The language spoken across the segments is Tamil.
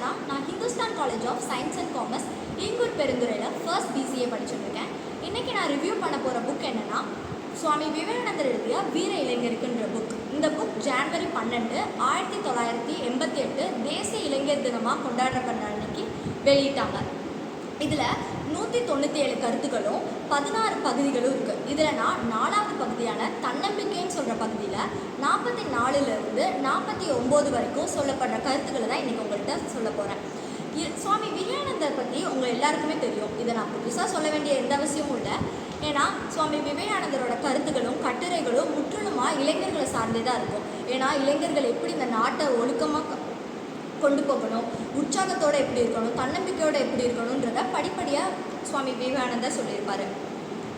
அர்ச்சனா நான் Hindustan college of science and commerce Ingur பெருந்துறையில் first BCA படிச்சுட்ருக்கேன் இன்றைக்கி நான் ரிவ்யூ பண்ண போகிற புக் என்னென்னா சுவாமி விவேகானந்தர் எழுதிய வீர இளைஞருக்குன்ற புக் இந்த புக் ஜான்வரி பன்னெண்டு ஆயிரத்தி தொள்ளாயிரத்தி எண்பத்தி எட்டு தேசிய இளைஞர் தினமாக கொண்டாடப்படுற அன்னைக்கு வெளியிட்டாங்க. இதில் நூற்றி தொண்ணூற்றி ஏழு கருத்துக்களும் பதினாறு பகுதிகளும் இருக்குது இதில் நான் நாலாவது பகுதியான தன்னம்பிக்கைன்னு சொல்கிற பகுதியில் நாற்பத்தி நாலுலேருந்து நாற்பத்தி ஒம்பது வரைக்கும் சொல்லப்படுற கருத்துக்களை தான் இன்றைக்கி உங்கள்கிட்ட சொல்ல போகிறேன் சுவாமி விவேகானந்தர் பற்றி உங்கள் எல்லாருக்குமே தெரியும். இதை நான் புதுசாக சொல்ல வேண்டிய எந்த அவசியமும் இல்லை. ஏன்னா சுவாமி விவேகானந்தரோட கருத்துக்களும் கட்டுரைகளும் முற்றிலுமாக இளைஞர்களை சார்ந்தே தான் இருக்கும். ஏன்னா இளைஞர்கள் எப்படி இந்த நாட்டை ஒழுக்கமாக கொண்டு போகணும் உற்சாகத்தோடு எப்படி இருக்கணும் தன்னம்பிக்கையோடு எப்படி இருக்கணுன்றத படிப்படியாக சுவாமி விவேகானந்தா சொல்லியிருப்பார்.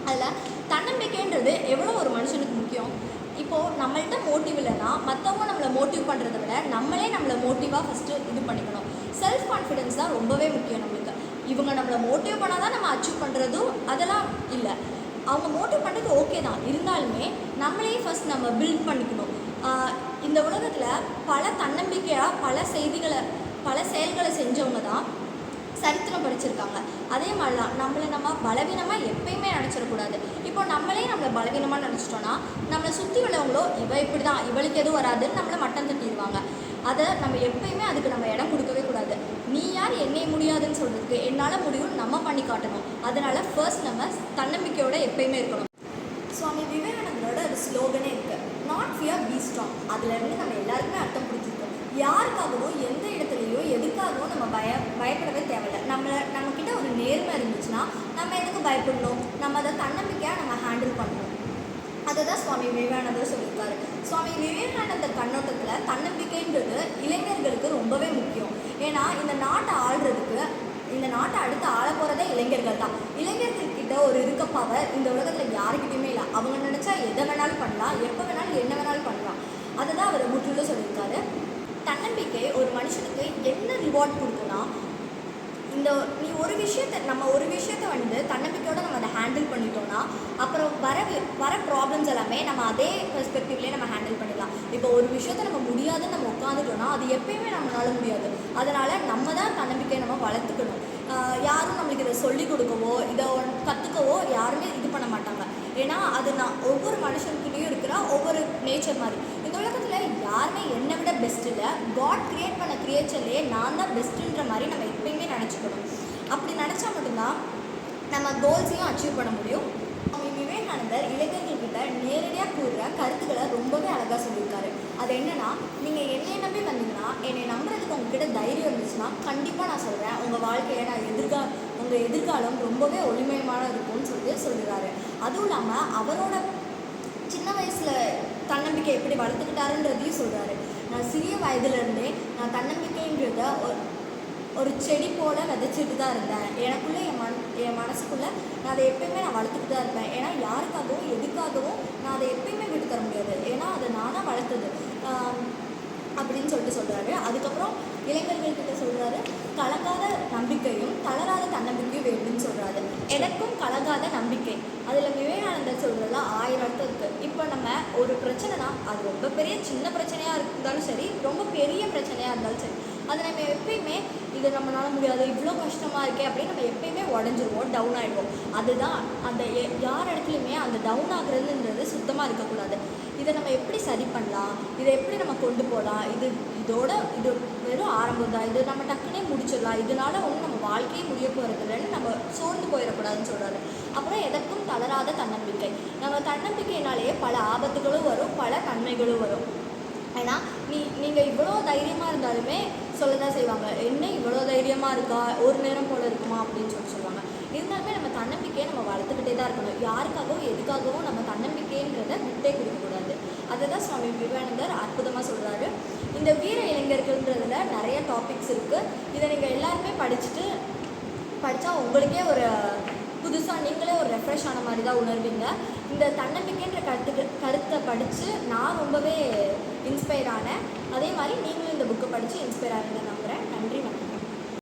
அதில் தன்னம்பிக்கைன்றது எவ்வளோ ஒரு மனுஷனுக்கு முக்கியம்? இப்போது நம்மள்ட்ட மோட்டிவ் இல்லைன்னா மற்றவங்க நம்மளை மோட்டிவ் பண்ணுறத விட நம்மளே நம்மளை மோட்டிவாக ஃபஸ்ட்டு இது பண்ணிக்கணும். செல்ஃப் கான்ஃபிடென்ஸ் தான் ரொம்பவே முக்கியம் நம்மளுக்கு. இவங்க நம்மளை மோட்டிவ் பண்ணால் தான் நம்ம அச்சீவ் பண்ணுறதும் அதெல்லாம் இல்லை. அவங்க மோட்டிவ் பண்ணுறது ஓகே தான். இருந்தாலுமே நம்மளே ஃபஸ்ட் நம்ம பில்ட் பண்ணிக்கணும். இந்த உலகத்தில் பல தன்னம்பிக்கையாக பல செய்திகளை பல செயல்களை செஞ்சவங்க தான் சரித்திரம் படிச்சிருக்காங்க. அதே மாதிரி தான் நம்மளை நம்ம பலவீனமாக எப்பயுமே நினச்சிடக்கூடாது. இப்போ நம்மளே நம்மளை பலவீனமாக நினச்சிட்டோன்னா நம்மளை சுற்றி உள்ளவங்களோ இவ இப்படி தான் இவளுக்கு எதுவும் வராதுன்னு நம்மளை மட்டம் தட்டிடுவாங்க. அதை நம்ம எப்பயுமே அதுக்கு நம்ம இடம் கொடுக்கவே கூடாது. நீ யார் என்னை முடியாதுன்னு சொல்கிறதுக்கு என்னால் முடியும் நம்ம பண்ணி காட்டணும். அதனால் ஃபர்ஸ்ட் நம்ம தன்னம்பிக்கையோட எப்பயுமே இருக்கணும். சுவாமி விவேகானந்தரோட ஒரு ஸ்லோகனே இருக்குது நாட் ஃபியர் பி ஸ்ட்ராங் அதுலேருந்து நம்ம எல்லாருக்குமே அர்த்தம் பிடிச்சிருக்கோம் யாருக்காகவும் எந்த இடத்துலையும் எதுக்காகவும் நம்ம பய பயப்படவே தேவையில்லை நம்மளை நம்மக்கிட்ட ஒரு நேர்மை இருந்துச்சுன்னா நம்ம எதுக்கு பயப்படணும்? நம்ம அதை தன்னம்பிக்கையாக நம்ம ஹேண்டில் பண்ணணும். அதை தான் சுவாமி விவேகானந்தர் சொல்லியிருக்காரு. சுவாமி விவேகானந்தர் கண்ணோட்டத்தில் தன்னம்பிக்கைன்றது இளைஞர்களுக்கு ரொம்பவே முக்கியம். ஏன்னா இந்த நாட்டை ஆள்றதுக்கு இந்த நாட்டை அடுத்து ஆள போகிறதே இளைஞர்கள் தான். இளைஞர்கள் கிட்ட ஒரு இருக்க பவர் இந்த உலகத்தில் யாருக்கிட்டையுமே இல்லை. அவங்க நினச்சா எதை வேணாலும் பண்ணலாம் எப்போ வேணாலும் என்ன வேணாலும் பண்ணலாம். அதை தான் அவர் முற்றிலும் சொல்லியிருக்காரு. தன்னம்பிக்கை ஒரு மனுஷனுக்கு என்ன ரிவார்ட் கொடுக்குன்னா இந்த நீ ஒரு விஷயத்தை நம்ம ஒரு விஷயத்தை வந்து தன்னம்பிக்கையோடு நம்ம அதை ஹேண்டில் பண்ணிட்டோம்னா அப்புறம் வர வர ப்ராப்ளம்ஸ் எல்லாமே நம்ம அதே பெர்ஸ்பெக்டிவ்லேயே நம்ம ஹேண்டில் பண்ணிடலாம். இப்போ ஒரு விஷயத்தை நம்ம முடியாதுன்னு நம்ம உட்காந்துட்டோம்னா அது எப்பயுமே நம்மளால முடியாது. அதனால் நம்ம தான் தன்னம்பிக்கையை நம்ம வளர்த்துக்கணும். யாரும் நம்மளுக்கு இதை சொல்லிக் கொடுக்கவோ இதை கற்றுக்கவோ யாருமே இது பண்ண மாட்டாங்க. ஏன்னா அது நான் ஒவ்வொரு மனுஷனுக்கிட்டையும் இருக்கிற ஒவ்வொரு நேச்சர் மாதிரி. இந்த உலகத்தில் யாருமே என்னை விட பெஸ்ட் இல்லை. காட் கிரியேட் பண்ண கிரியேச்சர்லேயே நான் தான் பெஸ்ட்டுன்ற மாதிரி நம்ம எப்பயுமே நினச்சிக்கணும். அப்படி நினச்சா மட்டும்தான் நம்ம கோல்ஸையும் அச்சீவ் பண்ண முடியும். சுவாமி விவேகானந்தர் இளைஞர்கள்கிட்ட நேரடியாக கூறுற கருத்துக்களை ரொம்பவே அழகாக சொல்லியிருக்காரு. அது என்னன்னா நீங்கள் என்னை நம்பி வந்தீங்கன்னா என்னை நம்புறதுக்கு உங்ககிட்ட தைரியம் இருந்துச்சுன்னா கண்டிப்பாக நான் சொல்கிறேன் உங்கள் வாழ்க்கையை நான் எதிர்கா உங்கள் எதிர்காலம் ரொம்பவே ஒளிமயமான இருக்கும்னு சொல்லி சொல்லுறாரு அதுவும் இல்லாமல் அவரோட சின்ன வயசில் தன்னம்பிக்கை எப்படி வளர்த்துக்கிட்டாருன்றதையும் சொல்கிறாரு நான் சிறிய வயதுலேருந்தே நான் தன்னம்பிக்கைன்றத ஒரு ஒரு செடி போல் விதைச்சிட்டு தான் இருந்தேன். எனக்குள்ளே என் மன என் மனசுக்குள்ளே நான் அதை எப்பயுமே நான் வளர்த்துக்கிட்டு தான் இருப்பேன். ஏன்னா யாருக்காகவும் எதுக்காகவும் நான் அதை எப்பயுமே விட்டு தர முடியாது. ஏன்னா அதை நானாக வளர்த்தது. அப்படின்னு சொல்லிட்டு சொல்கிறாரு அதுக்கப்புறம் இளைஞர்கள்கிட்ட சொல்கிறாரு கலங்காத நம்பிக்கையும் தளராத தன்னம்பிக்கையும் வேண்டும்னு சொல்கிறாரு எனக்கு கலங்காத நம்பிக்கை. அதில் விவேகானந்தர் சொல்கிறதுல ஆயிரம் அர்த்தம் இருக்குது இப்போ நம்ம ஒரு பிரச்சனைனா அது ரொம்ப பெரிய சின்ன பிரச்சனையாக இருந்தாலும் சரி ரொம்ப பெரிய பிரச்சனையாக இருந்தாலும் சரி அதை நம்ம எப்பயுமே இது நம்மளால முடியாது இவ்வளோ கஷ்டமாக இருக்கே அப்படின்னு நம்ம எப்பயுமே உடஞ்சிருவோம் டவுன் ஆகிடுவோம் அதுதான் அந்த எ- யார் இடத்துலையுமே அந்த டவுன் ஆகுறதுன்றது சுத்தமாக இருக்கக்கூடாது. இதை நம்ம எப்படி சரி பண்ணலாம்? இதை எப்படி நம்ம கொண்டு போகலாம்? இது இதோட இது வெறும் ஆரம்பம் தான். இது நம்ம டக்குனே முடிச்சிடலாம். இதனால ஒன்றும் நம்ம வாழ்க்கையே முடிய போகிறது இல்லைன்னு நம்ம சோர்ந்து போயிடக்கூடாதுன்னு சொல்கிறாரு அப்புறம் எதற்கும் தளராத தன்னம்பிக்கை. நம்ம தன்னம்பிக்கையினாலேயே பல ஆபத்துகளும் வரும் பல நன்மைகளும் வரும். ஏன்னா நீ நீங்கள் இவ்வளோ தைரியமாக இருந்தாலுமே சொல்ல தான் செய்வாங்க. என்ன இவ்வளோ தைரியமாக இருக்கா? ஒரு நேரம் போல் இருக்குமா? அப்படின்னு சொல்லி சொல்லுவாங்க. இருந்தாலுமே நம்ம தன்னம்பிக்கையை நம்ம வளர்த்துக்கிட்டே தான் இருக்கணும். யாருக்காகவும் எதுக்காகவும் நம்ம தன்னம்பிக்கைன்றதை விட்டே கொடுக்கக்கூடாது அதை தான் சுவாமி விவேகானந்தர் அற்புதமாக சொல்கிறாரு இந்த வீர இளைஞர்கள்ன்றதுல நிறைய டாபிக்ஸ் இருக்குது இதை நீங்கள் எல்லாருமே படிச்சுட்டு படித்தா உங்களுக்கே ஒரு புதுசாக நீங்களே ஒரு ரெஃப்ரெஷ் ஆன மாதிரி தான் உணர்வீங்க. இந்த தன்னம்பிக்கைன்ற கருத்துக்கு கருத்தை படித்து நான் ரொம்பவே இன்ஸ்பயர் ஆனேன். அதே மாதிரி நீங்களும் இந்த புக்கை படித்து இன்ஸ்பயர் ஆகுங்க